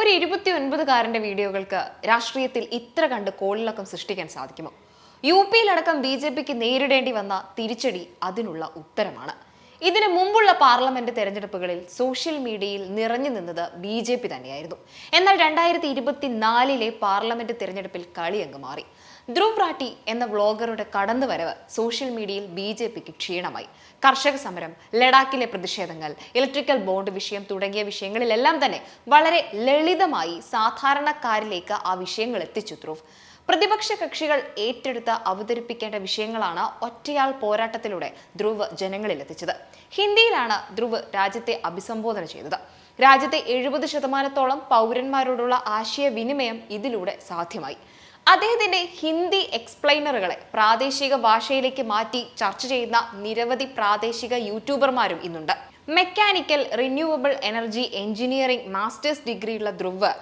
ഒരു ഇരുപത്തി ഒൻപതുകാരന്റെ വീഡിയോകൾക്ക് രാഷ്ട്രീയത്തിൽ ഇത്ര കണ്ട് കോളിളക്കം സൃഷ്ടിക്കാൻ സാധിക്കുമോ? യു പിയിലടക്കം ബി ജെ പിക്ക് നേരിടേണ്ടി വന്ന തിരിച്ചടി അതിനുള്ള ഉത്തരമാണ്. ഇതിനു മുമ്പുള്ള പാർലമെന്റ് തെരഞ്ഞെടുപ്പുകളിൽ സോഷ്യൽ മീഡിയയിൽ നിറഞ്ഞു നിന്നത് ബി ജെ പി തന്നെയായിരുന്നു. എന്നാൽ രണ്ടായിരത്തി ഇരുപത്തിനാലിലെ പാർലമെന്റ് തെരഞ്ഞെടുപ്പിൽ കളിയങ്ങ് മാറി. ധ്രുവ് റാട്ടി എന്ന വ്ളോഗറുടെ കടന്നുവരവ് സോഷ്യൽ മീഡിയയിൽ ബി ജെ പിക്ക് ക്ഷീണമായി. കർഷക സമരം ലഡാക്കിലെ പ്രതിഷേധങ്ങൾ ഇലക്ട്രിക്കൽ ബോണ്ട് വിഷയം തുടങ്ങിയ വിഷയങ്ങളിലെല്ലാം തന്നെ വളരെ ലളിതമായി സാധാരണക്കാരിലേക്ക് ആ വിഷയങ്ങൾ എത്തിച്ചു ധ്രുവ്. പ്രതിപക്ഷ കക്ഷികൾ ഏറ്റെടുത്ത് അവതരിപ്പിക്കേണ്ട വിഷയങ്ങളാണ് ഒറ്റയാൾ പോരാട്ടത്തിലൂടെ ധ്രുവ് ജനങ്ങളിൽ എത്തിച്ചത്. ഹിന്ദിയിലാണ് ധ്രുവ് രാജ്യത്തെ അഭിസംബോധന ചെയ്തത്. രാജ്യത്തെ എഴുപത് ശതമാനത്തോളം പൗരന്മാരോടുള്ള ആശയവിനിമയം ഇതിലൂടെ സാധ്യമായി. അദ്ദേഹത്തിന്റെ ഹിന്ദി എക്സ്പ്ലെയിനറുകളെ പ്രാദേശിക ഭാഷയിലേക്ക് മാറ്റി ചർച്ച ചെയ്യുന്ന നിരവധി പ്രാദേശിക യൂട്യൂബർമാരും ഇന്നുണ്ട്. Mechanical renewable energy engineering masters ഡിഗ്രിയുള്ള Dhruv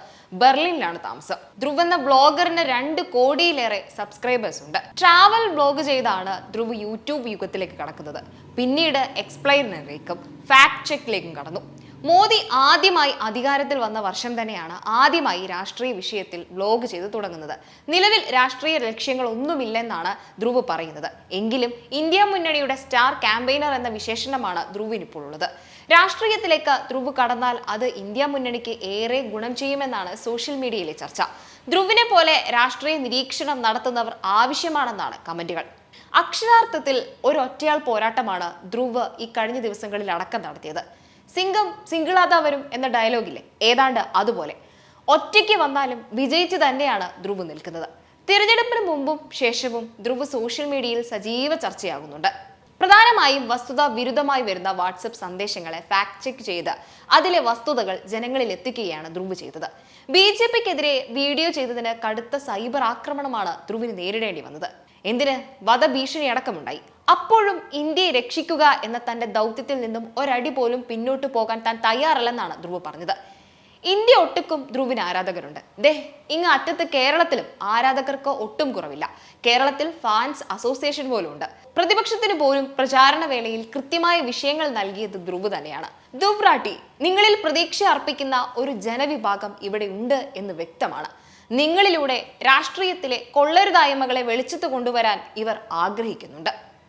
ബെർലിനിലാണ് താമസം. ധ്രുവ് എന്ന ബ്ലോഗറിന് രണ്ട് കോടിയിലേറെ സബ്സ്ക്രൈബേഴ്സ് ഉണ്ട്. ട്രാവൽ ബ്ലോഗ് ചെയ്താണ് ധ്രുവ് യൂട്യൂബ് യുഗത്തിലേക്ക് കടക്കുന്നത്. പിന്നീട് എക്സ്പ്ലെയിനറിലേക്കും ഫാക്ട് ചെക്കിലേക്കും കടന്നു. മോദി ആദ്യമായി അധികാരത്തിൽ വന്ന വർഷം തന്നെയാണ് ആദ്യമായി രാഷ്ട്രീയ വിഷയത്തിൽ വ്ലോഗ് ചെയ്ത് തുടങ്ങുന്നത്. നിലവിൽ രാഷ്ട്രീയ ലക്ഷ്യങ്ങളൊന്നുമില്ലെന്നാണ് ധ്രുവ് പറയുന്നത്. എങ്കിലും ഇന്ത്യ മുന്നണിയുടെ സ്റ്റാർ ക്യാമ്പയിനർ എന്ന വിശേഷണമാണ് ധ്രുവിന് ഇപ്പോൾ ഉള്ളത്. രാഷ്ട്രീയത്തിലേക്ക് ധ്രുവ് കടന്നാൽ അത് ഇന്ത്യ മുന്നണിക്ക് ഏറെ ഗുണം ചെയ്യുമെന്നാണ് സോഷ്യൽ മീഡിയയിലെ ചർച്ച. ധ്രുവിനെ പോലെ രാഷ്ട്രീയ നിരീക്ഷണം നടത്തുന്നവർ ആവശ്യമാണെന്നാണ് കമന്റുകൾ. അക്ഷരാർത്ഥത്തിൽ ഒരു ഒറ്റയാൾ പോരാട്ടമാണ് ധ്രുവ് ഈ കഴിഞ്ഞ ദിവസങ്ങളിൽ അടക്കം നടത്തിയത്. സിംഗം സിംഗിളാതാ വരും എന്ന ഡയലോഗില്ലേ? ഏതാണ്ട് അതുപോലെ. ഒറ്റയ്ക്ക് വന്നാലും വിജയിച്ച് തന്നെയാണ് ധ്രുവ് നിൽക്കുന്നത്. തിരഞ്ഞെടുപ്പിന് മുമ്പും ശേഷവും ധ്രുവ് സോഷ്യൽ മീഡിയയിൽ സജീവ ചർച്ചയാകുന്നുണ്ട്. പ്രധാനമായും വസ്തുത വിരുദ്ധമായി വരുന്ന വാട്സപ്പ് സന്ദേശങ്ങളെ ഫാക്ട് ചെക്ക് ചെയ്ത് അതിലെ വസ്തുതകൾ ജനങ്ങളിൽ എത്തിക്കുകയാണ് ധ്രുവ് ചെയ്തത്. ബി ജെ പിക്കെതിരെ വീഡിയോ ചെയ്തതിന് കടുത്ത സൈബർ ആക്രമണമാണ് ധ്രുവിന് നേരിടേണ്ടി വന്നത്. എന്തിന്? വധഭീഷണി അടക്കമുണ്ടായി. അപ്പോഴും ഇന്ത്യയെ രക്ഷിക്കുക എന്ന തന്റെ ദൗത്യത്തിൽ നിന്നും ഒരടി പോലും പിന്നോട്ട് പോകാൻ താൻ തയ്യാറല്ലെന്നാണ് ധ്രുവ് പറഞ്ഞത്. ഇന്ത്യ ഒട്ടുക്കും ധ്രുവിന് ആരാധകരുണ്ട്. ദേ ഇങ്ങ് അറ്റത്ത് കേരളത്തിലും ആരാധകർക്ക് ഒട്ടും കുറവില്ല. കേരളത്തിൽ ഫാൻസ് അസോസിയേഷൻ പോലും ഉണ്ട്. പ്രതിപക്ഷത്തിന് പോലും പ്രചാരണ വേളയിൽ കൃത്യമായ വിഷയങ്ങൾ നൽകിയത് ധ്രുവ് തന്നെയാണ്. ധ്രുവ്രാട്ടി നിങ്ങളിൽ പ്രതീക്ഷ അർപ്പിക്കുന്ന ഒരു ജനവിഭാഗം ഇവിടെ ഉണ്ട് എന്ന് വ്യക്തമാണ്. നിങ്ങളിലൂടെ രാഷ്ട്രീയത്തിലെ കൊള്ളരുതായ്മകളെ വെളിച്ചത്ത് കൊണ്ടുവരാൻ ഇവർ ആഗ്രഹിക്കുന്നുണ്ട്.